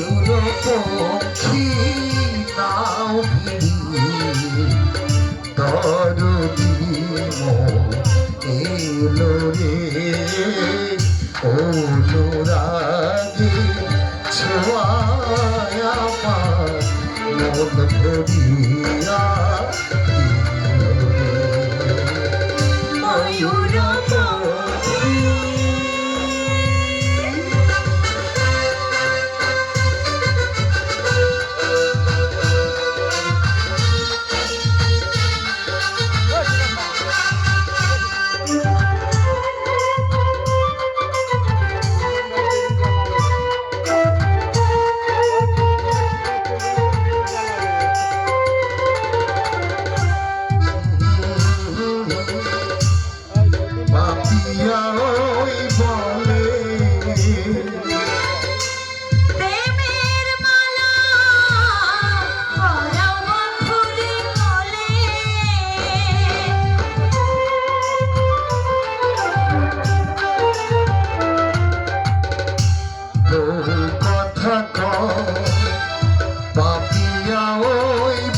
ময়ূর পক্ষী নাও তর এলো রে ও রাগে ছোয়া মন ভরিয়া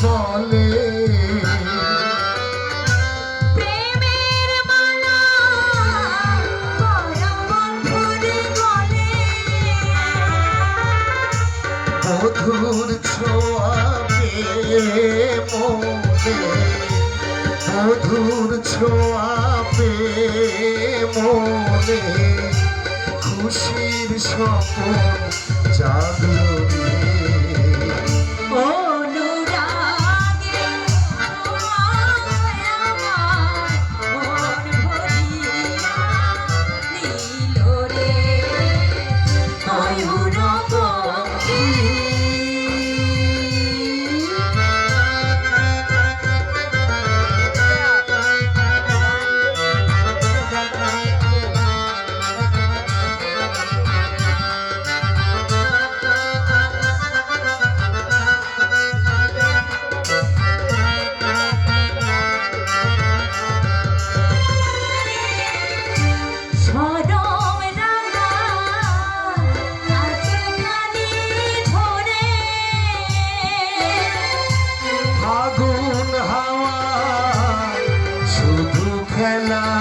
চলে। মধুর ছোয়াবে মোদে মধুর ছোয়াবে মোদে খুশির স্বপ্ন জাগ না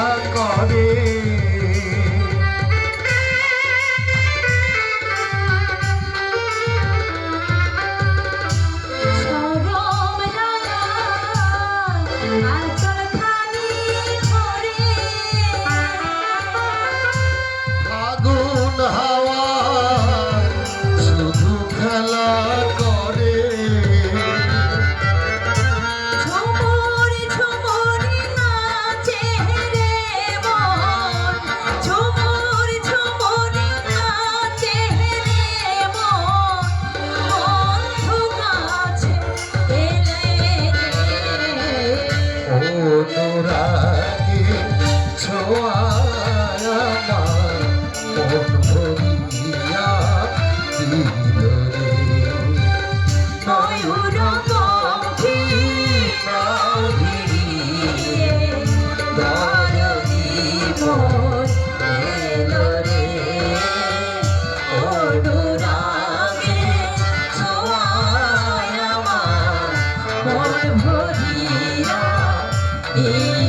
ভরিয়া এই